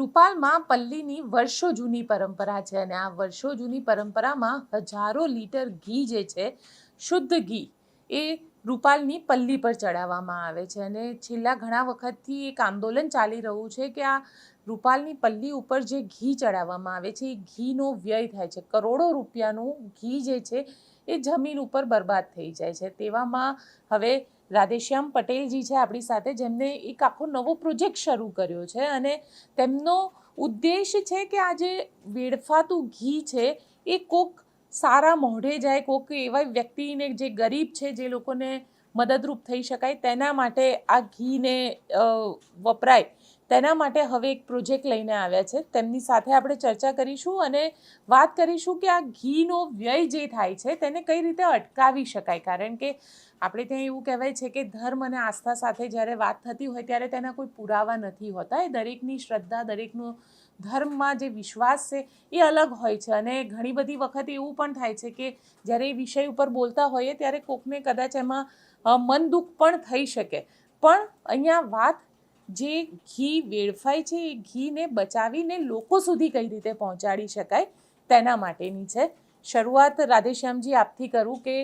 રૂપાલમાં પલ્લીની વર્ષો જૂની પરંપરા છે અને આ વર્ષો જૂની પરંપરામાં હજારો લીટર ઘી જે છે, શુદ્ધ ઘી, એ રૂપાલની પલ્લી પર ચડાવવામાં આવે છે. અને છેલ્લા ઘણા વખતથી એક આંદોલન ચાલી રહ્યું છે કે આ રૂપાલની પલ્લી ઉપર જે ઘી ચડાવવામાં આવે છે, એ ઘીનો વ્યય થાય છે. કરોડો રૂપિયાનું ઘી જે છે, એ જમીન ઉપર બરબાદ થઈ જાય છે. તેવામાં હવે રાધેશ્યામ પટેલજી છે આપણી સાથે, જેમને એક આખો નવો પ્રોજેક્ટ શરૂ કર્યો છે અને તેમનો ઉદ્દેશ છે કે આ જે વેડફાતું ઘી છે, એ કોક સારા મોઢે જાય, કોક એવા વ્યક્તિને જે ગરીબ છે, જે લોકોને મદદરૂપ થઈ શકાય, તેના માટે આ ઘીને વપરાય. તેના માટે હવે એક પ્રોજેક્ટ લઈને આવ્યા છે. તેમની સાથે આપણે ચર્ચા કરીશું અને વાત કરીશું કે આ ઘીનો વ્યય જે થાય છે તેને કઈ રીતે અટકાવી શકાય. કારણ કે આપણે ત્યાં એવું કહેવાય છે કે ધર્મ અને આસ્થા સાથે જ્યારે વાત થતી હોય ત્યારે તેના કોઈ પુરાવા નથી હોતા. એ દરેકની શ્રદ્ધા, દરેકનું ધર્મમાં જે વિશ્વાસ છે એ અલગ હોય છે. અને ઘણી બધી વખત એવું પણ થાય છે કે જ્યારે એ વિષય ઉપર બોલતા હોઈએ ત્યારે કોકને કદાચ એમાં મન દુઃખ પણ થઈ શકે. પણ અહીંયા વાત જે ઘી વેડફાય છે, એ ઘીને બચાવીને લોકો સુધી કઈ રીતે પહોંચાડી શકાય તેના માટેની છે. શરૂઆત રાધેશ્યામજી આપથી કરું કે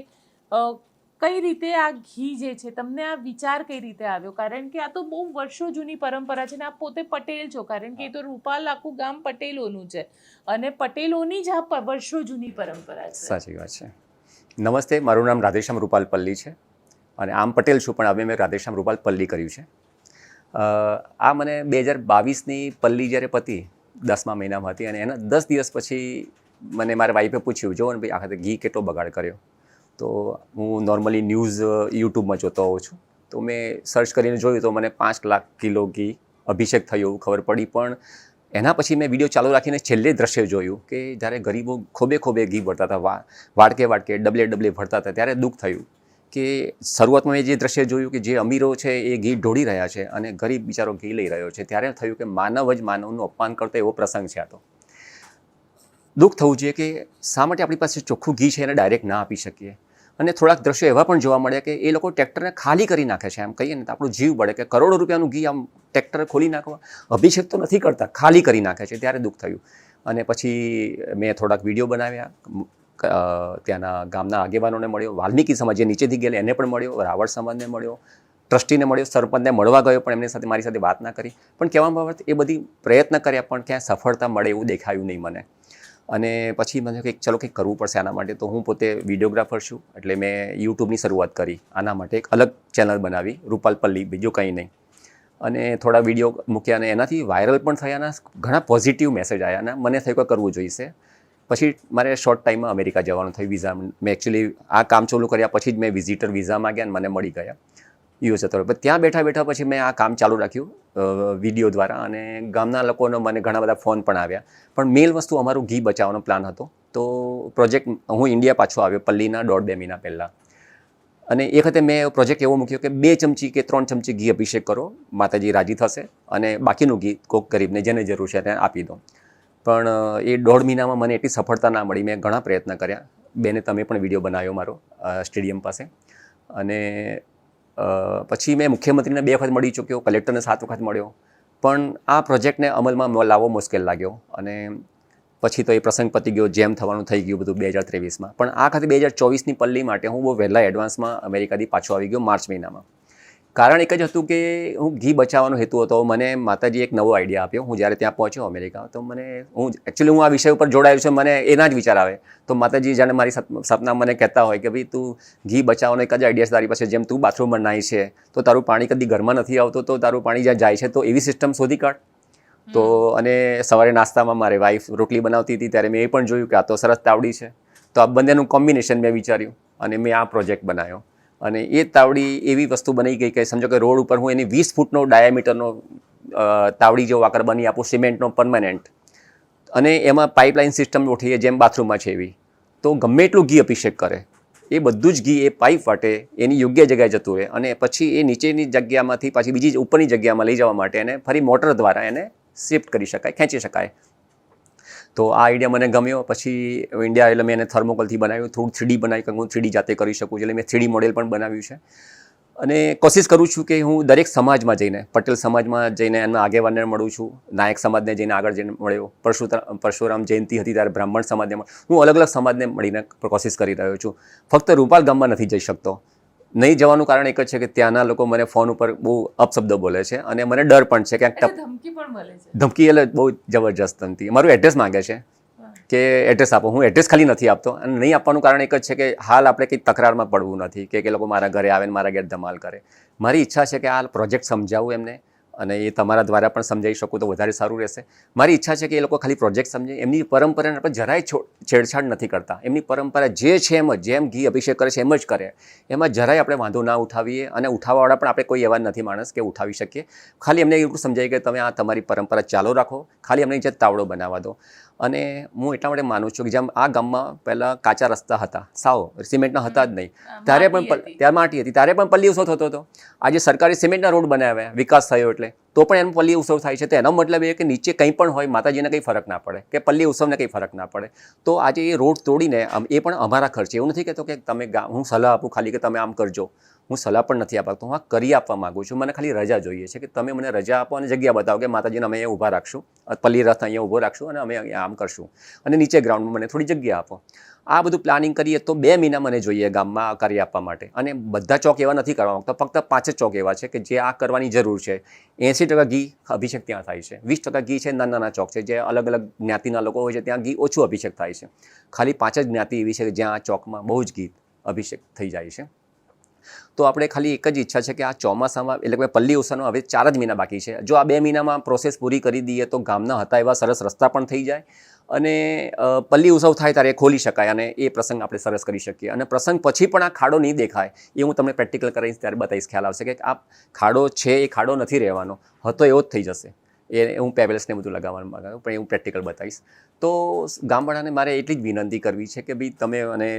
કઈ રીતે આ ઘી જે છે, તમને આ વિચાર કઈ રીતે આવ્યો? કારણ કે આ તો બહુ વર્ષો જૂની પરંપરા છે ને, આપ પોતે પટેલ છો, કારણ કે એ તો રૂપાલ આખું ગામ પટેલોનું છે. અને પટેલોની જ આ વર્ષો જૂની પરંપરા છે. સાચી વાત છે. નમસ્તે, મારું નામ રાધેશ્યામ રૂપાલ પલ્લી છે. અને આમ પટેલ છું, પણ હવે મેં રાધેશ્યામ રૂપાલ પલ્લી કર્યું છે. આ મને બે હજાર બાવીસની પલ્લી જ્યારે પતી, દસમા મહિનામાં હતી અને એના દસ દિવસ પછી મને મારા વાઈફે પૂછ્યું, જો ને ભાઈ આખા ઘી કેટલો બગાડ કર્યો? તો હું નોર્મલી ન્યૂઝ યુટ્યુબમાં જોતો હોઉં છું. તો મેં સર્ચ કરીને જોયું તો મને પાંચ લાખ કિલો ઘી અભિષેક થયો એવું ખબર પડી. પણ એના પછી મેં વીડિયો ચાલુ રાખીને છેલ્લે દ્રશ્ય જોયું કે જ્યારે ગરીબો ખોબે ખોબે ઘી ભરતા હતા વાડકે વાડકે ડબલે ડબલે ભરતા હતા, ત્યારે દુઃખ થયું. કે શરૂઆતમાં મેં જે દ્રશ્ય જોયું કે જે અમીરો છે એ ઘી ઢોળી રહ્યા છે અને ગરીબ બિચારો ઘી લઈ રહ્યો છે, ત્યારે થયું કે માનવ જ માનવનું અપમાન કરતો એવો પ્રસંગ છે આ તો. દુઃખ થવું જોઈએ કે શા માટે આપણી પાસે ચોખ્ખું ઘી છે એને ડાયરેક્ટ ના આપી શકીએ? અને થોડાક દ્રશ્યો એવા પણ જોવા મળ્યા કે એ લોકો ટ્રેક્ટરને ખાલી કરી નાખે છે, એમ કહીએ ને તો આપણું જીવ બળે કે કરોડો રૂપિયાનું ઘી આમ ટ્રેક્ટર ખોલી નાખવા. અભિષેક તો નથી કરતા, ખાલી કરી નાખે છે, ત્યારે દુઃખ થયું. અને પછી મેં થોડાક વીડિયો બનાવ્યા ત્યાંના ગામના આગેવાનોને મળ્યો, વાલ્મીકી સમાજ જે નીચેથી ગયેલા એને પણ મળ્યો, રાવળ સમાજને મળ્યો, ટ્રસ્ટીને મળ્યો, સરપંચને મળવા ગયો, પણ એમની સાથે મારી સાથે વાત ના કરી. પણ કહેવામાં બાબત એ બધી પ્રયત્ન કર્યા, પણ ક્યાંય સફળતા મળે એવું દેખાયું નહીં મને. અને પછી મને કંઈક, ચલો કંઈક કરવું પડશે આના માટે. તો હું પોતે વિડીયોગ્રાફર છું, એટલે મેં યુટ્યુબની શરૂઆત કરી. આના માટે એક અલગ ચેનલ બનાવી, રૂપાલ પલ્લી, બીજું કંઈ નહીં. અને થોડા વીડિયો મૂક્યા અને એનાથી વાયરલ પણ થયા અને ઘણા પોઝિટિવ મેસેજ આવ્યા અને મને થયું કે કરવું જોઈશે. પછી મારે શોર્ટ ટાઈમમાં અમેરિકા જવાનું થયું વિઝા મેં. એકચ્યુઅલી આ કામ ચાલુ કર્યા પછી જ મેં વિઝિટર વિઝા માગ્યા અને મને મળી ગયા યુએસ હતો પણ ત્યાં બેઠા બેઠા પછી મેં આ કામ ચાલુ રાખ્યું વીડિયો દ્વારા અને ગામના લોકોનો મને ઘણા બધા ફોન પણ આવ્યા. પણ મેલ વસ્તુ અમારું ઘી બચાવવાનો પ્લાન હતો. તો પ્રોજેક્ટ હું ઇન્ડિયા પાછો આવ્યો, પલ્લીના દોઢ બે મહિના પહેલાં. અને એ વખતે મેં પ્રોજેક્ટ એવો મૂક્યો કે બે ચમચી કે ત્રણ ચમચી ઘી અભિષેક કરો, માતાજી રાજી થશે અને બાકીનું ઘી કોક ગરીબને જેને જરૂર છે તેને આપી દો. પણ, એ દોઢ મહિનામાં મને એટલી સફળતા ના મળી. મેં ઘણા પ્રયત્ન કર્યા. બેને તમે પણ વીડિયો બનાવ્યો મારો સ્ટેડિયમ પાસે. અને પછી મેં મુખ્યમંત્રીને બે વખત મળી ચૂક્યો, કલેક્ટરને સાત વખત મળ્યો. પણ આ પ્રોજેક્ટને અમલમાં લાવવો મુશ્કેલ લાગ્યો. અને પછી તો એ પ્રસંગ પતી ગયો, જેમ થવાનું થઈ ગયું બધું બે હજાર ત્રેવીસમાં. પણ આ ખાતે બે હજાર ચોવીસની પલ્લી માટે હું બહુ વહેલા એડવાન્સમાં અમેરિકાથી પાછો આવી ગયો, માર્ચ મહિનામાં. કારણ એક જ હતું કે હું ઘી બચાવવાનો હેતુ હતો. મને માતાજી એક નવો આઈડિયા આપ્યો. હું જ્યારે ત્યાં પહોંચ્યો અમેરિકા તો મને હું એકચ્યુઅલી હું આ વિષય ઉપર જોડાયો છું મને એના જ વિચાર આવે. તો માતાજી જાણે મારી સપ- સપના મને કહેતા હોય કે ભાઈ તું ઘી બચાવવાનો એક જ આઈડિયા તારી પાસે જેમ તું બાથરૂમમાં નાહી છે તો તારું પાણી કદી ઘરમાં નથી આવતું તો તારું પાણી જ્યાં જાય છે તો એવી સિસ્ટમ શોધી કાઢ. તો અને સવારે નાસ્તામાં મારી વાઈફ રોટલી બનાવતી હતી ત્યારે મેં એ પણ જોયું કે આ તો સરસ તાવડી છે. તો આ બંનેનું કોમ્બિનેશન મેં વિચાર્યું અને મેં આ પ્રોજેક્ટ બનાવ્યો. અને એ તાવડી એવી વસ્તુ બની ગઈ કે સમજો કે રોડ ઉપર હું એની વીસ ફૂટનો ડાયામીટરનો તાવડી જેવો આકાર બની આપું, સિમેન્ટનો પરમાનન્ટ અને એમાં પાઇપલાઇન સિસ્ટમ ઉઠીએ જેમ બાથરૂમમાં છે એવી. તો ગમે એટલું ઘી અભિષેક કરે. એ બધું જ ઘી એ પાઇપ વાટે, એની યોગ્ય જગ્યાએ જતું રહે. અને પછી એ નીચેની જગ્યામાંથી પાછી બીજી ઉપરની જગ્યામાં લઈ જવા માટે એને ફરી મોટર દ્વારા એને શિફ્ટ કરી શકાય, ખેંચી શકાય. તો આ આઈડિયા મને ગમ્યો. પછી ઇન્ડિયા એટલે મેં એને થર્મોકોલથી બનાવ્યું. થોડું થ્રીડી બનાવી હું થ્રીડી જાતે કરી શકું છું. એટલે મેં થ્રીડી મોડેલ પણ બનાવ્યું છે. અને કોશિશ કરું છું કે હું દરેક સમાજમાં જઈને, પટેલ સમાજમાં જઈને એના આગેવાનને મળું છું. નાયક સમાજને જઈને આગળ જઈને મળ્યો. પરશુરામ પરશુરામ જયંતિ હતી ત્યારે બ્રાહ્મણ સમાજને હું અલગ અલગ સમાજને મળીને કોશિશ કરી રહ્યો છું. ફક્ત રૂપાલ ગામમાં નથી જઈ શકતો. નહીં જવાનું કારણ એક જ છે કે ત્યાંના લોકો મને ફોન ઉપર બહુ અપશબ્દો બોલે છે અને મને ડર પણ છે ક્યાંક ધમકી પણ મળે છે. ધમકી એટલે બહુ જબરજસ્ત ધમકી. મારું એડ્રેસ માગે છે કે એડ્રેસ આપો. હું એડ્રેસ ખાલી નથી આપતો અને નહીં આપવાનું કારણ એક જ છે કે હાલ આપણે કંઈ તકરારમાં પડવું નથી કે કે લોકો મારા ઘરે આવે ને મારા ઘેર ધમાલ કરે. મારી ઈચ્છા છે કે આ પ્રોજેક્ટ સમજાવું એમને. અને એ તમારા દ્વારા પણ સમજાવી શકું તો વધારે સારું રહેશે. મારી ઈચ્છા છે કે એ લોકો ખાલી પ્રોજેક્ટ સમજે, એમની પરંપરાને આપણે જરાય છેડછાડ નથી કરતા. એમની પરંપરા જે છે એમ જ, જેમ ઘી અભિષેક કરે છે એમ જ કરે. એમાં જરાય આપણે વાંધો ના ઉઠાવીએ અને ઉઠાવવાવાળા પણ આપણે કોઈ એવા નથી માણસ કે ઉઠાવી શકીએ. ખાલી એમને એવું સમજાય કે તમે આ તમારી પરંપરા ચાલુ રાખો. ખાલી અમને જે તાવડો બનાવવા દો. અને હું એટલા માટે માનું છું કે જેમ આ ગામમાં પહેલાં કાચા રસ્તા હતા સાવ સિમેન્ટના હતા જ નહીં. ત્યારે પણ. ત્યારે માટી હતી ત્યારે પણ પલ્લી ઉત્સવ થતો હતો. આજે સરકારે સિમેન્ટના રોડ બનાવ્યા વિકાસ થયો એટલે. તો પણ એમ પલ્લી ઉત્સવ થાય છે. તો એનો મતલબ એ કે નીચે કંઈ પણ હોય, માતાજીને કંઈ ફરક ના પડે, કે પલ્લી ઉત્સવને કંઈ ફરક ના પડે. તો આજે એ રોડ તોડીને એ પણ અમારા ખર્ચે. એવું નથી કહેતો કે તમે હું સલાહ આપું ખાલી કે તમે આમ કરજો. હું સલાહ પણ નથી આપતો. હું આ કરી આપવા માગું છું. મને ખાલી રજા જોઈએ છે કે તમે મને રજા આપો અને જગ્યા બતાવો કે માતાજીને અમે અહીંયા ઊભા રાખશું. પલ્લી રથ અહીંયા ઊભો રાખશું અને અમે આમ કરશું. અને નીચે ગ્રાઉન્ડમાં મને થોડી જગ્યા આપો. આ બધું પ્લાનિંગ કરીએ તો બે મહિના મને જોઈએ ગામમાં આ કરી આપવા માટે. અને બધા ચોક એવા નથી કરવા માંગતા, ફક્ત પાંચ જ ચોક એવા છે કે જે આ કરવાની જરૂર છે. એંસી ટકા ઘી અભિષેક ત્યાં થાય છે. વીસ ટકા ઘી છે નાના નાના ચોક છે, જે અલગ અલગ જ્ઞાતિના લોકો હોય છે, ત્યાં ઘી ઓછું અભિષેક થાય છે. ખાલી પાંચ જ જ્ઞાતિ એવી છે કે જ્યાં આ ચોકમાં બહુ જ ઘી અભિષેક થઈ જાય છે. તો આપણે ખાલી એક જ ઈચ્છા છે કે આ ચોમાસામાં, એટલે કે પલ્લી ઉત્સવનો હવે ચાર જ મહિના બાકી છે. જો આ બે મહિનામાં પ્રોસેસ પૂરી કરી દઈએ તો ગામના હતા એવા સરસ રસ્તા પણ થઈ જાય અને પલ્લી ઉત્સવ થાય ત્યારે ખોલી શકાય અને એ પ્રસંગ આપણે સરસ કરી શકીએ. અને પ્રસંગ પછી પણ આ ખાડો નહીં દેખાય એ હું તમને પ્રેક્ટિકલ કરાવીશ ત્યારે બતાવીશ ખ્યાલ આવશે કે આ ખાડો છે એ ખાડો નથી રહેવાનો. હતો એવો જ થઈ જશે. એ હું પેબલ્સને બધું લગાવવાનું માગું પણ એ હું પ્રેક્ટિકલ બતાવીશ. તો ગામવાળાને મારે એટલી જ વિનંતી કરવી છે કે ભાઈ તમે અને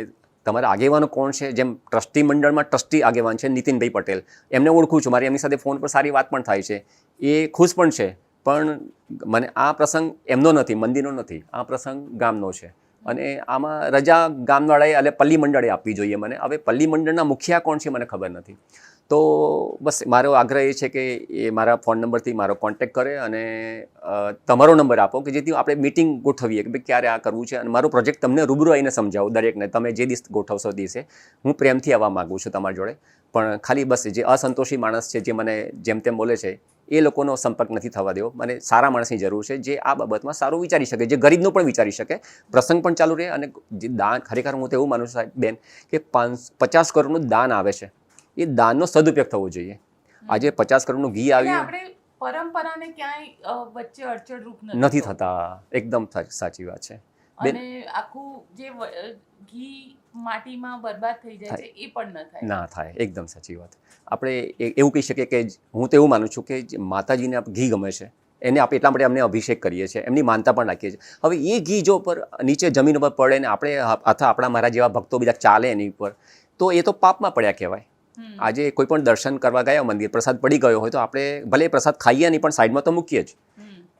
તમારા આગેવાનો કોણ છે? જેમ ટ્રસ્ટી મંડળમાં ટ્રસ્ટી આગેવાન છે નીતિનભાઈ પટેલ. એમને ઓળખું છું. મારી એમની સાથે ફોન પર સારી વાત પણ થાય છે. એ ખુશ પણ છે. પણ મને આ પ્રસંગ એમનો નથી, મંદિરનો નથી. આ પ્રસંગ ગામનો છે. અને આમાં રજા ગામવાળાએ એટલે પલ્લી મંડળે આપવી જોઈએ મને. હવે પલ્લી મંડળના મુખિયા કોણ છે મને ખબર નથી. તો બસ મારો આગ્રહ એ છે કે એ મારા ફોન નંબરથી મારો કોન્ટેક્ટ કરે અને તમારો નંબર આપો કે જેથી આપણે મિટિંગ ગોઠવીએ કે ભાઈ ક્યારે આ કરવું છે અને મારો પ્રોજેક્ટ તમને રૂબરૂ આવીને સમજાવું દરેકને. તમે જે દિવસ ગોઠવશો દિવસે, હું પ્રેમથી આવવા માગું છું તમારી જોડે. પણ ખાલી બસ જે અસંતોષી માણસ છે જે મને જેમ તેમ બોલે છે, એ લોકોનો સંપર્ક નથી થવા દેવો. મને સારા માણસની જરૂર છે જે આ બાબતમાં સારું વિચારી શકે, જે ગરીબનું પણ વિચારી શકે. પ્રસંગ પણ ચાલુ રહે અને જે દાન, ખરેખર હું તો એવું માનું છું સાહેબ, બેન, કે પાંચ, પચાસ કરોડનું દાન આવે છે. એ દાનનો સદુપયોગ થવો જોઈએ. આજે પચાસ કરોડનું ઘી આવ્યું. આપણે પરંપરાને ક્યાંય વચ્ચે અડચણ રૂપ નથી થતા. એકદમ સાચી વાત છે. અને આખું જે ઘી માટીમાં બરબાદ થઈ જાય છે એ પણ ન થાય. ના થાય. એકદમ સાચી વાત. આપણે એવું કહી શકીએ કે હું તો એવું માનું છું કે માતાજીને ઘી ગમે છે. એને આપણે એટલા માટે અમને અભિષેક કરીએ છીએ. એમની માનતા પણ રાખીએ છીએ. હવે એ ઘી જો પર નીચે જમીન ઉપર પડે ને આપણે અથવા આપણા મારા જેવા ભક્તો બીજા ચાલે એની ઉપર તો એ તો પાપમાં પડ્યા કહેવાય. આજે કોઈ પણ દર્શન કરવા ગયા મંદિર પ્રસાદ પડી ગયો હોય તો આપણે ભલે પ્રસાદ ખાઈએ નહીં પણ સાઈડમાં તો મૂકીએ જ.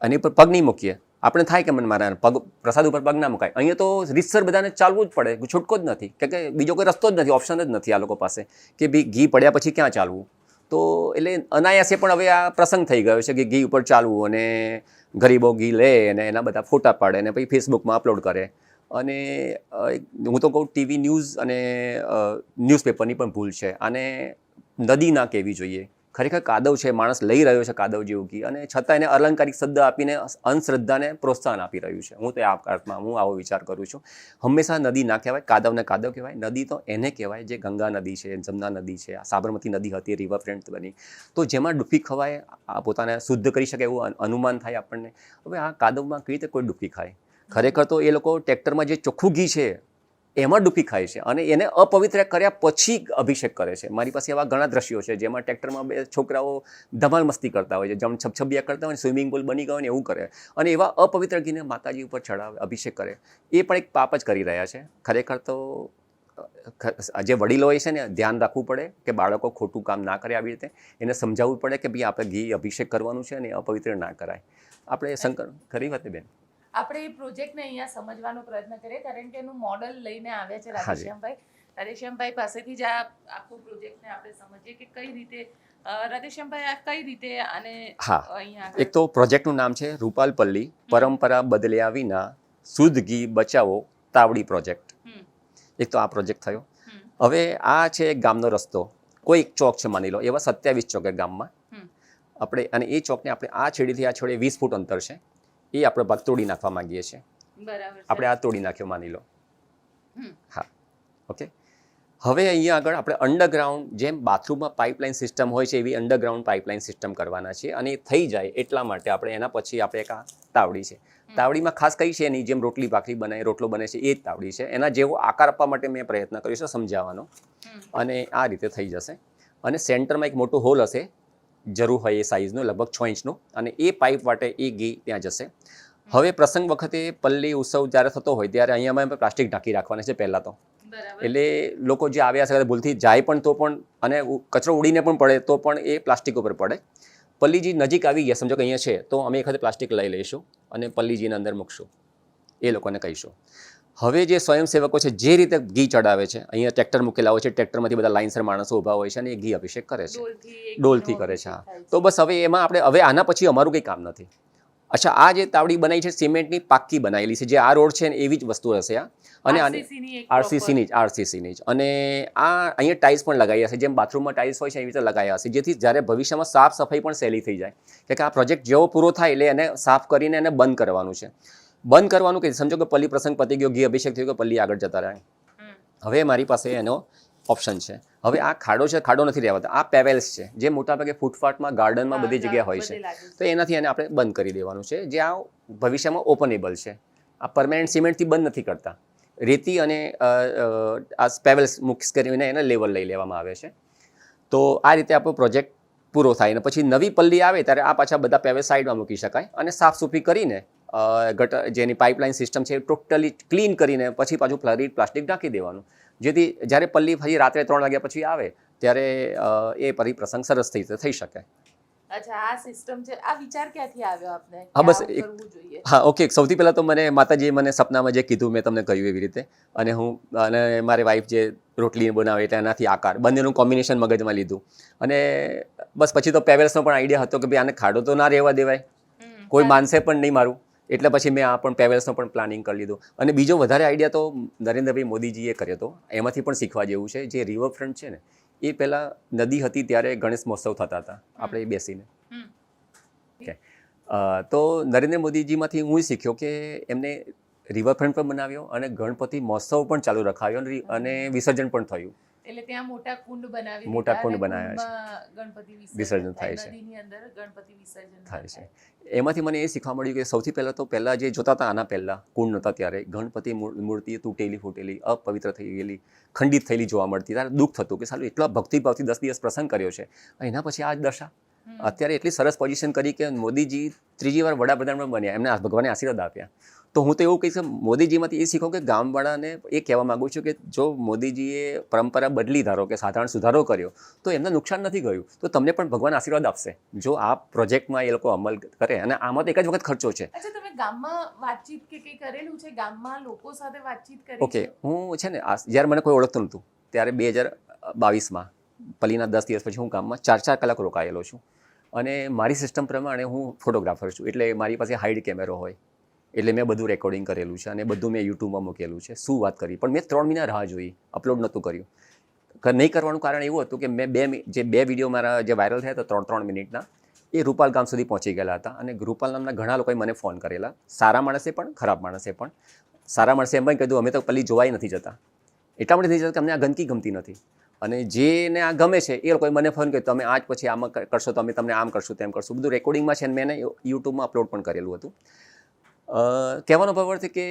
એની પર પગ નહીં મૂકીએ. આપણે થાય કે મને મારા પગ પ્રસાદ ઉપર પગ ના મુકાય. અહીંયા તો રીતસર બધાને ચાલવું જ પડે છૂટકો જ નથી. કે કે બીજો કોઈ રસ્તો જ નથી ઓપ્શન જ નથી આ લોકો પાસે. કે ભી ઘી પડ્યા પછી ક્યાં ચાલવું? તો એટલે અનાયાસે પણ હવે આ પ્રસંગ થઈ ગયો છે કે ઘી ઉપર ચાલવું અને ગરીબો ઘી લે અને એના બધા ફોટા પાડે અને પછી ફેસબુકમાં અપલોડ કરે. અને હું તો કહું ટીવી ન્યૂઝ અને ન્યૂઝપેપરની પણ ભૂલ છે. અને નદી ના કહેવી જોઈએ. ખરેખર કાદવ છે, માણસ લઈ રહ્યો છે કાદવ જેવું અને છતાં એને અલંકારિક શબ્દ આપીને અંધશ્રદ્ધાને પ્રોત્સાહન આપી રહ્યું છે. હું તો આ અર્થમાં હું આવો વિચાર કરું છું. હંમેશા નદી ના કહેવાય કાદવને કાદવ કહેવાય. નદી તો એને કહેવાય જે ગંગા નદી છે, જમના નદી છે સાબરમતી નદી હતી રિવરફ્રન્ટ બની. તો જેમાં ડૂબકી ખવાય પોતાને શુદ્ધ કરી શકે એવું અનુમાન થાય આપણને. હવે આ કાદવમાં કઈ રીતે કોઈ ડૂબકી ખાય? ખરેખર તો એ લોકો ટ્રેક્ટરમાં જે ચોખ્ખું ઘી છે, એમાં ડૂબકી ખાય છે અને એને અપવિત્ર કર્યા પછી અભિષેક કરે છે. મારી પાસે એવા ઘણા દ્રશ્યો છે જેમાં ટ્રેક્ટરમાં બે છોકરાઓ ધમાલ મસ્તી કરતા હોય છે, જમ છબછબિયા કરતા હોય સ્વિમિંગ પુલ બની ગયો ને એવું કરે. અને એવા અપવિત્ર ઘીને માતાજી ઉપર ચડાવે, અભિષેક કરે. એ પણ એક પાપ જ કરી રહ્યા છે. ખરેખર તો જે વડીલો હોય છે ને, ધ્યાન રાખવું પડે કે બાળકો ખોટું કામ ના કરે આવી રીતે. એને સમજાવવું પડે કે ભાઈ આપણે ઘી અભિષેક કરવાનું છે અને અપવિત્ર ના કરાય. આપણે શંકર, ખરી વાત બેન? આપણે એ પ્રોજેક્ટને અહીંયા સમજવાનો પ્રયત્ન કરીએ કારણ કે એનું મોડલ લઈને આવ્યા છે. રાધેશ્યામભાઈ. રાધેશ્યામભાઈ પાસેથી જ આ આખો પ્રોજેક્ટને આપણે સમજીએ કે કઈ રીતે રાધેશ્યામભાઈ આ કઈ રીતે આને હા. અહીંયા એક તો પ્રોજેક્ટનું નામ છે રૂપાલપલ્લી પરંપરા બદલ્યા વિના શુદ્ધ ઘી બચાવો તાવડી પ્રોજેક્ટ. એક તો આ પ્રોજેક્ટ થયો. હવે આ છે એક ગામનો રસ્તો. કોઈ એક ચોક છે માની લો એવા સત્યાવીસ ચોક ગામમાં. આપણે અને એ ચોકને આપણે આ છેડીથી આ છેડે વીસ ફૂટ અંતર છે. એ આપણો ભાગ તોડી નાખવા માંગીએ છીએ. આપણે આ તોડી નાખ્યો માની લો. હા. ઓકે. હવે અહીંયા આગળ આપણે અંડરગ્રાઉન્ડ જેમ બાથરૂમમાં પાઇપલાઇન સિસ્ટમ હોય છે એવી અંડરગ્રાઉન્ડ પાઇપલાઇન સિસ્ટમ કરવાના છે અને એ થઈ જાય એટલા માટે આપણે એના પછી આપણે એક આ તાવડી છે. તાવડીમાં ખાસ કઈ છે એની જેમ રોટલી ભાખરી બનાય રોટલો બને છે એ જ તાવડી છે. એના જેવો આકાર આપવા માટે મેં પ્રયત્ન કર્યો છે સમજાવવાનો. અને આ રીતે થઈ જશે. અને સેન્ટરમાં એક મોટો હોલ હશે. જરૂર હોય એ સાઇઝનો લગભગ છ ઇંચનો. અને એ પાઇપ માટે એ ઘી ત્યાં જશે. હવે પ્રસંગ વખતે પલ્લી ઉત્સવ જ્યારે થતો હોય ત્યારે અહીંયા અમે પ્લાસ્ટિક ઢાંકી રાખવાના છે પહેલાં તો. એટલે લોકો જે આવ્યા છે ભૂલથી જાય પણ તો પણ અને કચરો ઉડીને પણ પડે તો પણ એ પ્લાસ્ટિક ઉપર પડે. પલ્લીજી નજીક આવી ગયા સમજો કે અહીંયા છે તો અમે એખાદે પ્લાસ્ટિક લઈ લઈશું અને પલ્લીજીને અંદર મૂકશું. એ લોકોને કહીશું. હવે જે સ્વયંસેવકો છે જે રીતે ઘી ચડાવે છે અહીંયા ટ્રેક્ટર મૂકેલા હોય છે ટ્રેક્ટરમાંથી બધા લાઇનસર માણસો ઊભા હોય છે અને એ ઘી અભિષેક કરે છે. ડોલથી કરે છે હા. તો બસ હવે એમાં આપણે હવે આના પછી અમારું કંઈ કામ નથી. અચ્છા આ જે તાવડી બનાવી છે સિમેન્ટની પાક્કી બનાવેલી છે જે આ રોડ છે ને એવી જ વસ્તુ હશે આ અને આની આરસીસીની જ આરસીસીની જ. અને આ અહીંયા ટાઇલ્સ પણ લગાવ્યા છે જેમ બાથરૂમમાં ટાઇલ્સ હોય છે એવી રીતે લગાવ્યા હશે જેથી જ્યારે ભવિષ્યમાં સાફ સફાઈ પણ સહેલી થઈ જાય. કે આ પ્રોજેક્ટ જેવો પૂરો થાય એટલે એને સાફ કરીને એને બંધ કરવાનું છે. બંધ કરવાનું કે સમજો કે પલ્લી પ્રસંગ પતી ગયો ઘી અભિષેક થયો કે પલ્લી આગળ જતા રહે. હવે મારી પાસે એનો ઓપ્શન છે. હવે આ ખાડો છે ખાડો નથી રહેવાતો આ પેવેલ્સ છે જે મોટાભાગે ફૂટપાથમાં ગાર્ડનમાં બધી જગ્યા હોય છે. તો એનાથી એને આપણે બંધ કરી દેવાનું છે. જે આ ભવિષ્યમાં ઓપનેબલ છે. આ પરમાનન્ટ સિમેન્ટથી બંધ નથી કરતા. રેતી અને આ પેવેલ્સ મિક્સ કરીને એને લેવલ લઈ લેવામાં આવે છે. તો આ રીતે આપણો પ્રોજેક્ટ પૂરો થાય અને પછી નવી પલ્લી આવે ત્યારે આ પાછા બધા પેવેલ સાઈડમાં મૂકી શકાય અને સાફ સૂફી કરીને ગટર જેની પાઇપલાઇન સિસ્ટમ છે ટોટલી ક્લીન કરીને પછી પાછું ફ્લરી પ્લાસ્ટિક ઢાંકી દેવાનું. જેથી જ્યારે પલ્લી ફરી રાત્રે ત્રણ વાગ્યા પછી આવે ત્યારે એ પરિપ્રસંગ સરસ થઈ થઈ શકે અચ્છા આ સિસ્ટમ છે આ વિચાર ક્યાંથી આવ્યો આપને? હા, બસ હા ઓકે સૌથી પહેલાં તો મને માતાજીએ મને સપનામાં જે કીધું મેં તમને કહ્યું એવી રીતે. અને હું અને મારી વાઈફ જે રોટલી બનાવે એટલે એનાથી આકાર બંનેનું કોમ્બિનેશન મગજમાં લીધું. અને બસ પછી તો પેવેલ્સનો પણ આઈડિયા હતો કે ભાઈ આને ખાડો તો ના રહેવા દેવાય. કોઈ માનસે માનશે પણ નહીં મારું. એટલે પછી મેં આ પણ પેવેલ્સનો પણ પ્લાનિંગ કરી લીધું. અને બીજો વધારે આઈડિયા તો નરેન્દ્રભાઈ મોદીજીએ કર્યો હતો. એમાંથી પણ શીખવા જેવું છે. જે રિવરફ્રન્ટ છે ને એ પહેલાં નદી હતી ત્યારે ગણેશ મહોત્સવ થતા હતા. આપણે બેસીને. ઓકે. તો નરેન્દ્ર મોદીજીમાંથી હું શીખ્યો કે એમને રિવરફ્રન્ટ પણ બનાવ્યો અને ગણપતિ મહોત્સવ પણ ચાલુ રખાયો અને વિસર્જન પણ થયું. એટલે ત્યાં મોટા કુંડ બનાવી મોટા કુંડ બનાવ્યા છે. ગણપતિ વિસર્જન થાય છે. નદીની અંદર ગણપતિ વિસર્જન થાય છે. એમાંથી મને એ શીખવા મળ્યું કે સૌથી પહેલાં તો પહેલાં જે જોતા હતા આના પહેલાં કુંડ નહોતા ત્યારે ગણપતિ મૂર્તિ તૂટેલી ફૂટેલી અપવિત્ર થઈ ગયેલી ખંડિત થયેલી જોવા મળતી. ત્યારે દુઃખ થતું કે સારું એટલા ભક્તિભાવથી દસ દિવસ પ્રસંગ કર્યો છે. એના પછી આ જ દશા. અત્યારે એટલી સરસ પોઝિશન કરી કે મોદીજી ત્રીજી વાર વડાપ્રધાન પણ બન્યા એમને ભગવાને આશીર્વાદ આપ્યા. તો હું તો એવું કહીશ મોદીજીમાંથી એ શીખો કે ગામવાળાને એ કહેવા માગું છું કે જો મોદીજીએ પરંપરા બદલી ધારો કે સાધારણ સુધારો કર્યો તો એમને નુકસાન નથી ગયું. તો તમને પણ ભગવાન આશીર્વાદ આપશે. જો આ પ્રોજેક્ટમાં એ લોકો અમલ કરે અને આમાં તો એક જ વખત ખર્ચો છે. અચ્છા તમે ગામમાં વાતચીત કે કંઈ કરેલું છે? ગામમાં લોકો સાથે વાતચીત કરી ઓકે હું છે ને જ્યારે મને કોઈ ઓળખતું નહોતું ત્યારે બે હજાર બાવીસમાં પલ્લીના દસ દિવસ પછી હું ગામમાં ચાર ચાર કલાક રોકાયેલો છું. અને મારી સિસ્ટમ પ્રમાણે હું ફોટોગ્રાફર છું. એટલે મારી પાસે હાઈડ કેમેરો હોય એટલે મેં બધું રેકોર્ડિંગ કરેલું છે અને બધું મેં યુટ્યુબમાં મૂકેલું છે. શું વાત કરી પણ મેં ત્રણ મહિના રાહ જોઈ અપલોડ નહોતું કર્યું. નહીં કરવાનું કારણ એવું હતું કે મેં બે જે બે વીડિયો મારા જે વાયરલ થયા હતા ત્રણ ત્રણ મિનિટના, એ રૂપાલ ગામ સુધી પહોંચી ગયેલા હતા અને રૂપાલ નામના ઘણા લોકોએ મને ફોન કરેલા. સારા માણસે પણ, ખરાબ માણસે પણ. સારા માણસે એમ પણ કીધું, અમે તો પલ્લી જોવાય નથી જતા. એટલા માટે નથી જતા કે અમને આ ગંદકી ગમતી નથી. અને જેને આ ગમે છે, એ લોકોએ મને ફોન કર્યો, તમે આજ પછી આમાં કરશો તો અમે તમને આમ કરશું, તેમ કરશું. બધું રેકોર્ડિંગમાં છે અને મેં યુટ્યુબમાં અપલોડ પણ કરેલું હતું. કહેવાનો ભાવ અર્થ છે કે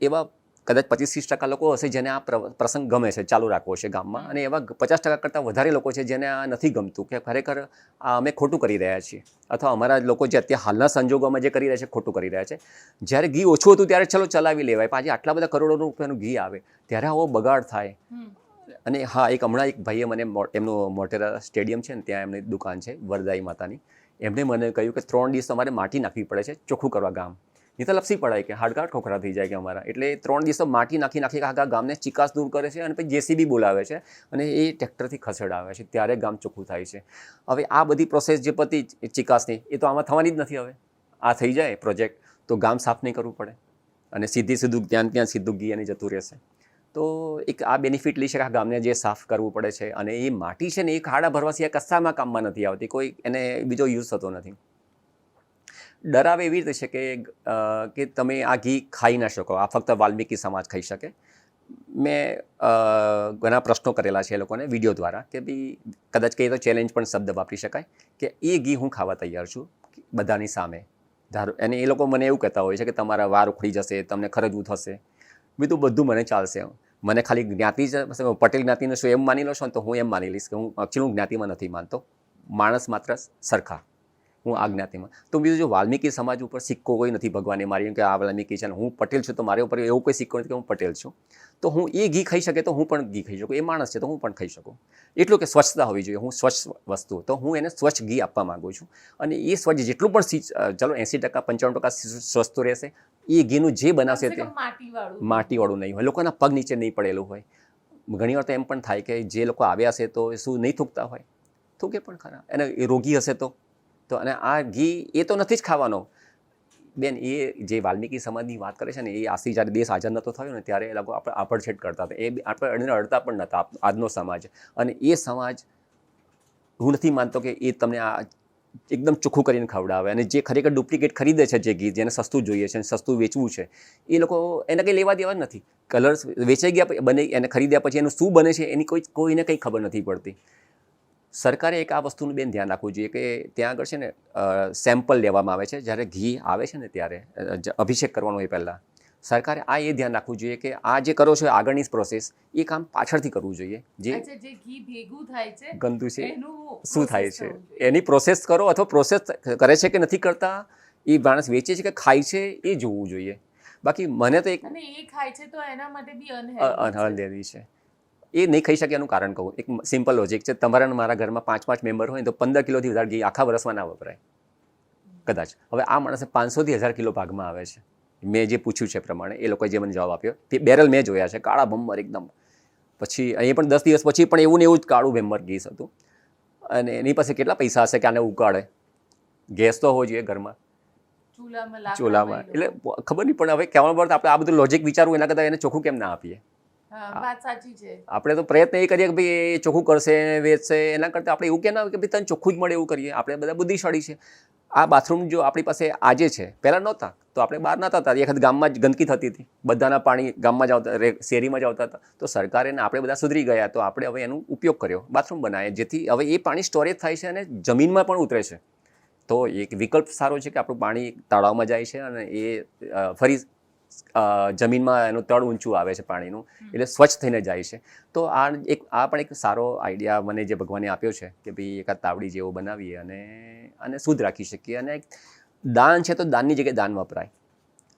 એવા કદાચ પચીસ ત્રીસ ટકા લોકો હશે જેને આ પ્રસંગ ગમે છે ચાલુ રાખવો છે ગામમાં અને એવા પચાસ ટકા કરતાં વધારે લોકો છે જેને આ નથી ગમતું કે ખરેખર આ અમે ખોટું કરી રહ્યા છીએ. અથવા અમારા લોકો જે અત્યારે હાલના સંજોગોમાં જે કરી રહ્યા છે ખોટું કરી રહ્યા છે. જ્યારે ઘી ઓછું હતું ત્યારે ચલો ચલાવી લેવાય પાછી આજે આટલા બધા કરોડો રૂપિયાનું ઘી આવે ત્યારે આવો બગાડ થાય. અને હા એક હમણાં એક ભાઈએ મને એમનું મોટેરા સ્ટેડિયમ છે ને ત્યાં એમની દુકાન છે વરદાઈ માતાની. એમણે મને કહ્યું કે ત્રણ દિવસ તમારે માટી નાખવી પડે છે ચોખ્ખું કરવા ગામ. એ તો લપસી પડાય કે હાડકાટ ખોખરા થઈ જાય કે અમારા? એટલે ત્રણ દિવસ માટી નાખી નાખી આખા ગામને ચિકાસ દૂર કરે છે અને પછી જેસીબી બોલાવે છે અને એ ટ્રેક્ટરથી ખસેડાવે છે ત્યારે ગામ ચોખ્ખું થાય છે. હવે આ બધી પ્રોસેસ જે પતી ચિકાસની, એ તો આમાં થવાની જ નથી હવે. આ થઈ જાય પ્રોજેક્ટ તો ગામ સાફ નહીં કરવું પડે અને સીધી સીધું ત્યાં ત્યાં સીધું ગિયાની જતું રહેશે. તો એક આ બેનિફિટ લઈ શકે આ ગામને જે સાફ કરવું પડે છે અને એ માટી છે ને એ ખાડા ભરવાથી આ કશામાં કામમાં નથી આવતી, કોઈ એને બીજો યુઝ થતો નથી. ડરાવે એવી રીતે છે કે કે તમે આ ઘી ખાઈ ના શકો, આ ફક્ત વાલ્મીકી સમાજ ખાઈ શકે? મેં ઘણા પ્રશ્નો કરેલા છે એ લોકોને વીડિયો દ્વારા કે બી કદાચ કહીએ તો ચેલેન્જ પણ શબ્દ વાપરી શકાય કે એ ઘી હું ખાવા તૈયાર છું બધાની સામે. ધારો, અને એ લોકો મને એવું કહેતા હોય છે કે તમારા વાર ઉખડી જશે, તમને ખરજવું થશે. બીજું બધું મને ચાલશે. મને ખાલી જ્ઞાતિ જ પટેલ જ્ઞાતિને શું એમ માની લો છો તો હું એમ માની લઈશ કે હું એકચ્યુઅલી હું જ્ઞાતિમાં નથી માનતો. માણસ માત્ર સરખા. હું આ જ્ઞાતિમાં તો બીજું જો વાલ્મીકી સમાજ ઉપર સિક્કો કોઈ નથી ભગવાને મારી કે આ વાલ્મીકી છે હું પટેલ છું તો મારા ઉપર એવો કોઈ સિક્કો નથી કે હું પટેલ છું. તો હું એ ઘી ખાઈ શકે તો હું પણ ઘી ખાઈ શકું. એ માણસ છે તો હું પણ ખાઈ શકું. એટલું કે સ્વચ્છતા હોવી જોઈએ. હું સ્વચ્છ વસ્તુ તો હું એને સ્વચ્છ ઘી આપવા માગું છું. અને એ સ્વચ્છ જેટલું પણ ચાલો એંસી ટકા પંચાવન ટકા સ્વસ્થ રહેશે. એ ઘીનું જે બનાવશે તે માટીવાળું. નહીં હોય. લોકોના પગ નીચે નહીં પડેલું હોય. ઘણીવાર તો એમ પણ થાય કે જે લોકો આવ્યા છે તો એ શું નહીં થૂકતા હોય? થૂકે પણ ખરા. એને એ રોગી હશે તો? તો અને આ ઘી એ તો નથી જ ખાવાનો. બેન, એ જે વાલ્મીકી સમાજની વાત કરે છે ને, એ આસી જ્યારે દેશ આઝાદ નહોતો થયો ને, ત્યારે એ લોકો આપણે આપડછેટ કરતા હતા. એ આપણે અડીને અડતા પણ નહોતા આજનો સમાજ. અને એ સમાજ, હું નથી માનતો કે એ તમને આ એકદમ ચોખ્ખું કરીને ખવડાવે. અને જે ખરેખર ડુપ્લિકેટ ખરીદે છે જે ઘી, જેને સસ્તું જોઈએ છે સસ્તું વેચવું છે, એ લોકો એને કંઈ લેવા દેવા જ નથી. કલર્સ વેચાઈ ગયા બને, એને ખરીદ્યા પછી એનું શું બને છે એની કોઈ, કોઈને કંઈ ખબર નથી પડતી. સરકારે એક આ વસ્તુનું બેન ધ્યાન રાખવું જોઈએ કે ત્યાં આગળ છે ને સેમ્પલ લેવામાં આવે છે. જ્યારે ઘી આવે છે ને ત્યારે અભિષેક કરવાનો હોય પહેલાં. સરકારે આ એ ધ્યાન રાખવું જોઈએ કે આ જે કરો છો આગળની પ્રોસેસ એ કામ પાછળથી કરવું જોઈએ. જે ઘી ભેગું થાય છે ગંદુ છે એનું શું થાય છે? એની પ્રોસેસ કરો અથવા પ્રોસેસ કરે છે કે નથી કરતા એ માણસ વેચે છે કે ખાય છે એ જોવું જોઈએ. બાકી મને તો એક એ ખાય છે તો એના માટે બી અનહેલ્ધી છે. એ નહીં ખાઈ શકે એનું કારણ કહું. એક સિમ્પલ લોજિક છે. તમારા મારા ઘરમાં પાંચ પાંચ મેમ્બર હોય તો પંદર કિલોથી વધારે ઘી આખા વર્ષમાં ના વપરાય. કદાચ. હવે આ માણસે પાંચસોથી હજાર કિલો ભાગમાં આવે છે. મેં જે પૂછ્યું છે પ્રમાણે એ લોકોએ જે મને જવાબ આપ્યો તે બેરલ મેં જોયા છે કાળા ભમ્મર એકદમ. પછી અહીં પણ દસ દિવસ પછી પણ એવું ને એવું જ કાળું ભેમ્બર ગેસ હતું. અને એની પાસે કેટલા પૈસા હશે કે આને ઉકાળે? ગેસ તો હોવો જોઈએ ઘરમાં. ચૂલામાં એટલે ખબર નહીં પણ હવે કહેવાનું પડે આપણે આ બધું લોજિક વિચારવું એના કરતાં એને ચોખ્ખું કેમ ના આપીએ? વાત સાચી છે. આપણે તો પ્રયત્ન એ કરીએ કે ભાઈ એ ચોખ્ખું કરશે વેચશે એના કરતાં આપણે એવું કે ના કે ભાઈ તને ચોખ્ખું જ મળે એવું કરીએ. આપણે બધા બુદ્ધિશાળી છે. આ બાથરૂમ જો આપણી પાસે આજે છે પહેલાં નહોતા તો આપણે બહાર નહોતા હતા એ વખત ગામમાં જ ગંદકી થતી હતી. બધાના પાણી ગામમાં જ આવતા શેરીમાં જ આવતા હતા. તો સરકારે આપણે બધા સુધરી ગયા તો આપણે હવે એનો ઉપયોગ કર્યો બાથરૂમ બનાવે જેથી હવે એ પાણી સ્ટોરેજ થાય છે અને જમીનમાં પણ ઉતરે છે. તો એક વિકલ્પ સારો છે કે આપણું પાણી તળાવમાં જાય છે અને એ ફરી જમીનમાં એનું તળ ઊંચું આવે છે પાણીનું એટલે સ્વચ્છ થઈને જાય છે. તો આ એક આ પણ એક સારો આઈડિયા મને જે ભગવાને આપ્યો છે કે ભાઈ એકાદ તાવડી જેવો બનાવીએ અને અને શુદ્ધ રાખી શકીએ. અને દાન છે તો દાનની જગ્યાએ દાન વપરાય.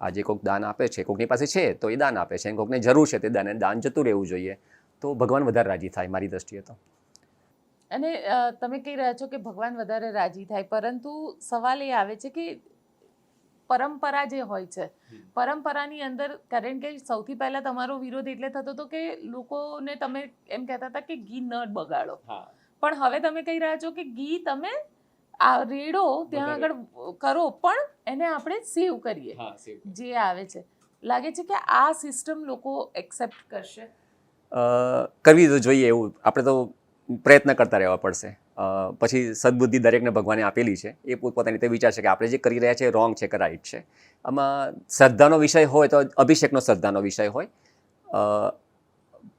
આજે કોઈક દાન આપે છે કોઈકની પાસે છે તો એ દાન આપે છે. કોઈકને જરૂર છે તે દાન દાન જતું રહેવું જોઈએ. તો ભગવાન વધારે રાજી થાય મારી દ્રષ્ટિએ તો. અને તમે કહી રહ્યા છો કે ભગવાન વધારે રાજી થાય પરંતુ સવાલ એ આવે છે કે પરંપરા જે હોય છે. પરંપરાની અંદર કારણ કે સૌથી પહેલા તમારો વિરોધ એટલે થતો હતો કે લોકોને તમે એમ કહેતા હતા કે ઘી ન બગાડો. પણ હવે તમે કહી રહ્યા છો કે ઘી તમે આ રેડો ત્યાં આગળ કરો પણ એને આપણે સેવ કરીએ. જે આવે છે. લાગે છે કે આ સિસ્ટમ લોકો એક્સેપ્ટ કરશે? અ, કરવી તો જોઈએ એવું. આપણે તો પ્રયત્ન કરતા રહેવા પડશે. પછી સદબુદ્ધિ દરેકને ભગવાને આપેલી છે. એ પોતપોતાની રીતે વિચારશે કે આપણે જે કરી રહ્યા છે રોંગ છે કે રાઈટ છે. આમાં શ્રદ્ધાનો વિષય હોય તો અભિષેકનો શ્રદ્ધાનો વિષય હોય.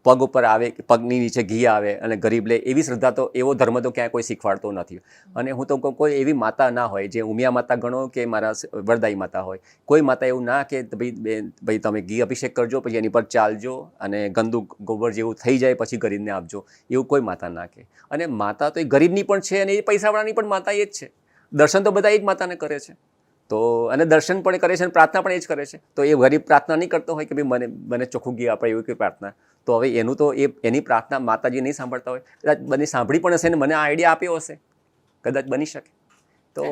પગ ઉપર આવે, પગની નીચે ઘી આવે અને ગરીબ લે, એવી શ્રદ્ધા તો, એવો ધર્મ તો ક્યાંય કોઈ શીખવાડતો નથી. અને હું તો કહું, કોઈ એવી માતા ના હોય, જે ઉમિયા માતા ગણો કે મારા વરદાઈ માતા હોય, કોઈ માતા એવું ના કે, ભાઈ બેન ભાઈ, તમે ઘી અભિષેક કરજો, પછી એની પર ચાલજો અને ગંદુ ગોબર જેવું થઈ જાય, પછી ગરીબને આપજો. એવું કોઈ માતા ના કે અને માતા તો એ ગરીબની પણ છે અને એ પૈસાવાળાની પણ માતા એ જ છે. દર્શન તો બધા એ જ માતાને કરે છે. તો અને દર્શન પણ કરે છે અને પ્રાર્થના પણ એ જ કરે છે. તો એ ગરીબ પ્રાર્થના નહીં કરતો હોય કે ભાઈ મને મને ચોખ્ખું ઘી આપે એવી કોઈ પ્રાર્થના. તો હવે એનું તો એ એની પ્રાર્થના માતાજી નહીં સાંભળતા હોય. કદાચ બની સાંભળી પણ હશે ને મને આ આઈડિયા આપ્યો હશે. કદાચ બની શકે. તો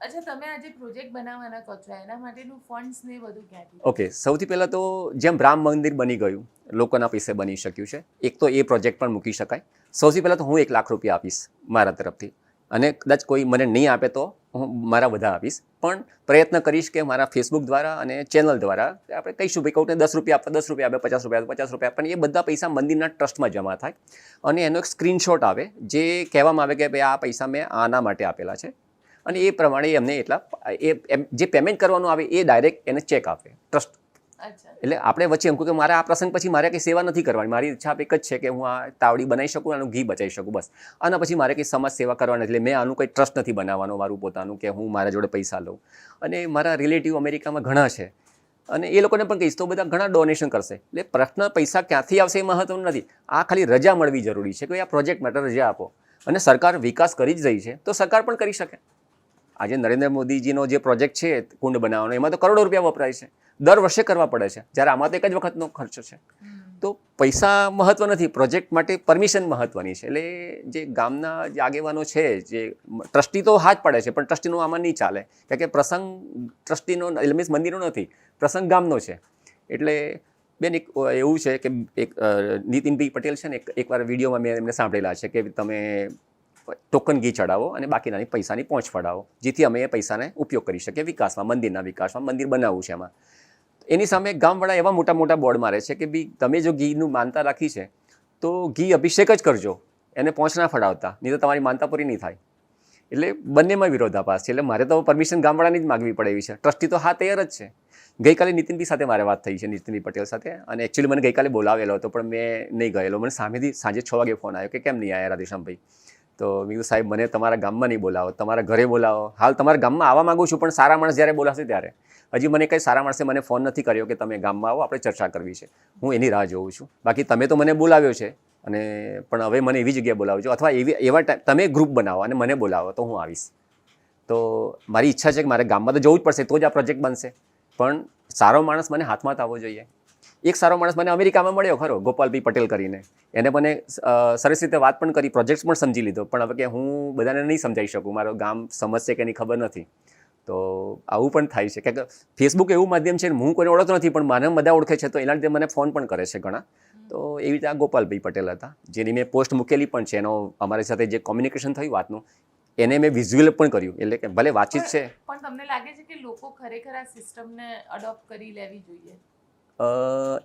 અચ્છા. તમે આજે પ્રોજેક્ટ બનાવવાના કહો છો એના માટેનું ફંડ્સ ને બધું ક્યાંથી ઓકે સૌથી પહેલાં તો જેમ રામ મંદિર બની ગયું લોકોના પૈસે બની શક્યું છે. એક તો એ પ્રોજેક્ટ પણ મૂકી શકાય. સૌથી પહેલાં તો હું એક લાખ રૂપિયા આપીશ મારા તરફથી. અને કદાચ કોઈ મને નહીં આપે તો હું મારા બધા આપીશ. પણ પ્રયત્ન કરીશ કે મારા ફેસબુક દ્વારા અને ચેનલ દ્વારા આપણે કહીશું ભાઈ કોઈને દસ રૂપિયા આપવા દસ રૂપિયા આપે, પચાસ રૂપિયા પચાસ રૂપિયા પણ એ બધા પૈસા મંદિરના ટ્રસ્ટમાં જમા થાય. અને એનો એક સ્ક્રીનશોટ આવે જે કહેવામાં આવે કે ભાઈ આ પૈસા મેં આના માટે આપેલા છે. અને એ પ્રમાણે એમને એટલા, એ જે પેમેન્ટ કરવાનું આવે એ ડાયરેક્ટ એને ચેક આપે ટ્રસ્ટ એટલે આપણે વચ્ચે એમ કહું કે મારે આ પ્રસંગ પછી મારે કંઈ સેવા નથી કરવાની. મારી ઈચ્છા એક જ છે કે હું આ તાવડી બનાવી શકું આનું ઘી બચાવી શકું, બસ. અને પછી મારે કંઈ સમાજ સેવા કરવાની એટલે મેં આનું કંઈ ટ્રસ્ટ નથી બનાવવાનું મારું પોતાનું કે હું મારા જોડે પૈસા લઉં. અને મારા રિલેટિવ અમેરિકામાં ઘણા છે. અને એ લોકોને પણ કહીશ તો બધા ઘણા ડોનેશન કરશે. એટલે પ્રશ્ન પૈસા ક્યાંથી આવશે એ મહત્વનું નથી. આ ખાલી રજા મળવી જરૂરી છે કે આ પ્રોજેક્ટ માટે રજા આપો. અને સરકાર વિકાસ કરી જ રહી છે તો સરકાર પણ કરી શકે. આજે નરેન્દ્ર મોદીજીનો જે પ્રોજેક્ટ છે કુંડ બનાવવાનો, એમાં તો કરોડો રૂપિયા વપરાય છે. દર વર્ષે કરવા પડે છે. જ્યારે આમાં તો એક જ વખતનો ખર્ચ છે. તો પૈસા મહત્વ નથી, પ્રોજેક્ટ માટે પરમિશન મહત્વની છે. એટલે જે ગામના જે આગેવાનો છે, જે ટ્રસ્ટી તો હાથ પડે છે, પણ ટ્રસ્ટીનો આમાં નહીં ચાલે. કારણ કે પ્રસંગ ટ્રસ્ટીનો, એટલે મીન્સ મંદિરનો નથી, પ્રસંગ ગામનો છે. એટલે બેન એક એવું છે કે એક નીતિનભાઈ પટેલ છે ને, એક, એકવાર વિડીયોમાં મેં એમને સાંભળેલા છે કે તમે ટોકન ઘી ચડાવો અને બાકીનાની પૈસાની પહોંચ ફડાવો જેથી અમે એ પૈસાને ઉપયોગ કરી શકીએ વિકાસમાં, મંદિરના વિકાસમાં, મંદિર બનાવવું છે એમાં. એની સામે ગામવાળા એવા મોટા મોટા બોર્ડ મારે છે કે બી તમે જો ઘીનું માનતા રાખી છે, તો ઘી અભિષેક જ કરજો. એને પહોંચ ના ફડાવતા નહીં તો તમારી માનતા પૂરી નહીં થાય. એટલે બંનેમાં વિરોધાભાસ છે. એટલે મારે તો પરમિશન ગામવાળાની જ માગવી પડે એવી છે. ટ્રસ્ટી તો હા, તૈયાર જ છે. ગઈકાલે નીતિનભાઈ સાથે મારે વાત થઈ છે, નીતિનભાઈ પટેલ સાથે. અને એકચ્યુઅલી મને ગઈકાલે બોલાવેલો હતો, પણ મેં નહીં ગયેલો. મને સામેથી સાંજે છ વાગે ફોન આવ્યો કે કેમ નહીં આવ્યા રાધેશ્યામભાઈ? તો મેં કીધું, સાહેબ, મને તમારા ગામમાં નહીં બોલાવો. તમારા ઘરે બોલાવો. હાલ તમારા ગામમાં આવવા માંગુ છું, પણ સારા માણસ જ્યારે બોલાશે ત્યારે. હજી મને કંઈ સારા માણસે મને ફોન નથી કર્યો કે તમે ગામમાં આવો, આપણે ચર્ચા કરવી છે. હું એની રાહ જોઉં છું. બાકી તમે તો મને બોલાવ્યો છે અને પણ હવે મને એવી જગ્યાએ બોલાવજો અથવા એવી, એવા ટાઈમ તમે ગ્રુપ બનાવો અને મને બોલાવો તો હું આવીશ. તો મારી ઈચ્છા છે કે મારે ગામમાં તો જવું જ પડશે, તો જ આ પ્રોજેક્ટ બનશે. પણ સારો માણસ મને હાથમાં જ આવવો જોઈએ. એક સારો માણસ મને અમેરિકામાં મળ્યો, ખરો, ગોપાલભાઈ પટેલ કરીને. એને મને સરસ રીતે વાત પણ કરી પ્રોજેક્ટ્સ પણ સમજી લીધો. પણ હવે કે હું બધાને નહીં સમજાવી શકું, મારો ગામ સમજશે કે એની ખબર નથી. તો આવું પણ થાય છે. કે ફેસબુક એવું માધ્યમ છે હું કોઈને ઓળખતો નથી પણ મને બધા ઓળખે છે તો એના લીધે મને ફોન પણ કરે છે ઘણા. તો એવી રીતે આ ગોપાલભાઈ પટેલ હતા જેની મેં પોસ્ટ મૂકેલી પણ છે એનો અમારી સાથે જે કોમ્યુનિકેશન થયું વાતનું એને મેં વિઝ્યુઅલ પણ કર્યું. એટલે કે ભલે વાતચીત છે. પણ તમને લાગે છે કે લોકો ખરેખર આ સિસ્ટમને અડોપ્ટ કરી લેવી જોઈએ?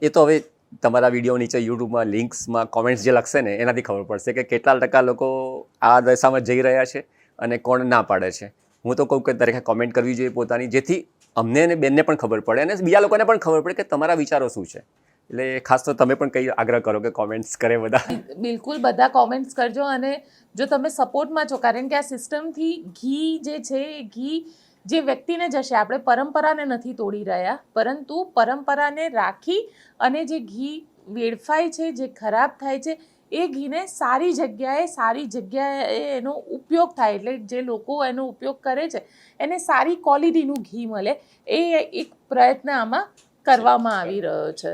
એ તો હવે તમારા વીડિયો નીચે યુટ્યુબમાં લિંક્સમાં કોમેન્ટ્સ જે લખશે ને એનાથી ખબર પડશે કે કેટલા ટકા લોકો આ દશામાં જઈ રહ્યા છે અને કોણ ના પાડે છે. હું તો કહું કે દરેકે કોમેન્ટ કરવી જોઈએ પોતાની, જેથી અમને અને બેનને પણ ખબર પડે અને બીજા લોકોને પણ ખબર પડે કે તમારા વિચારો શું છે. એટલે ખાસ તો તમે પણ કંઈ આગ્રહ કરો કે કોમેન્ટ્સ કરે બધા. બિલકુલ, બધા કોમેન્ટ્સ કરજો અને જો તમે સપોર્ટમાં છો, કારણ કે આ સિસ્ટમથી ઘી જે છે, એ ઘી જે વ્યક્તિને જશે, આપણે પરંપરાને નથી તોડી રહ્યા, પરંતુ પરંપરાને રાખી અને જે ઘી વેડફાય છે, જે ખરાબ થાય છે એ ઘીને સારી જગ્યાએ સારી જગ્યાએ એનો ઉપયોગ થાય એટલે જે લોકો એનો ઉપયોગ કરે છે એને સારી ક્વોલિટીનું ઘી મળે એ એક પ્રયત્ન આમાં કરવામાં આવી રહ્યો છે.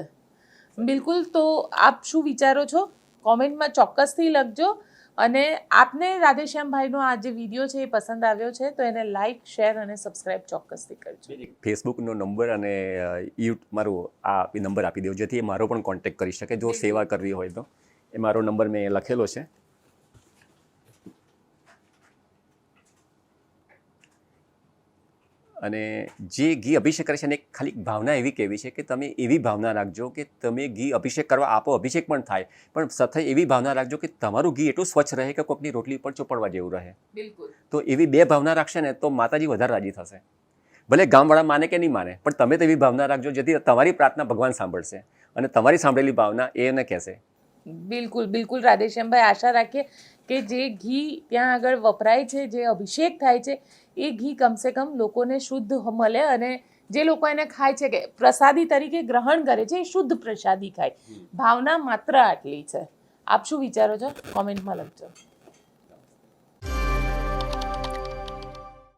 બિલકુલ તો આપ શું વિચારો છો? કોમેન્ટમાં ચોક્કસથી લખજો અને આપને રાધેશ્યામભાઈનો આ જે વીડિયો છે એ પસંદ આવ્યો છે તો એને લાઇક શેર અને સબસ્ક્રાઇબ ચોક્કસથી કરજો. ફેસબુકનો નંબર અને યુ મારો આ નંબર આપી દઉં જેથી એ મારો પણ કોન્ટેક્ટ કરી શકે જો. સેવા કરવી હોય તો. એ મારો નંબર મેં લખેલો છે. અને જે ઘી અભિષેક કરે છે એને ખાલી ભાવના એવી કહેવી છે કે તમે એવી ભાવના રાખજો કે તમે ઘી અભિષેક કરવા આપો અભિષેક પણ થાય પણ સાથે એવી ભાવના રાખજો કે તમારું ઘી એટલું સ્વચ્છ રહે કે કોઈકની રોટલી પણ ચોપડવા જેવું રહે. બિલકુલ. તો એવી બે ભાવના રાખશે ને તો માતાજી વધારે રાજી થશે. ભલે ગામવાળા માને કે નહીં માને પણ તમે તો એવી ભાવના રાખજો જેથી તમારી પ્રાર્થના ભગવાન સાંભળશે અને તમારી સાંભળેલી ભાવના એ એને કહેશે. બિલકુલ બિલકુલ રાધેશ્યામભાઈ આશા રાખીએ કે જે ઘી ત્યાં આગળ વપરાય છે જે અભિષેક થાય છે એ ઘી કમસે કમ લોકોને શુદ્ધ મળે અને જે લોકો એને ખાય છે કે પ્રસાદી તરીકે ગ્રહણ કરે છે એ શુદ્ધ પ્રસાદી ખાય. ભાવના માત્ર આટલી છે. આપ શું વિચારો છો? કોમેન્ટમાં લખજો.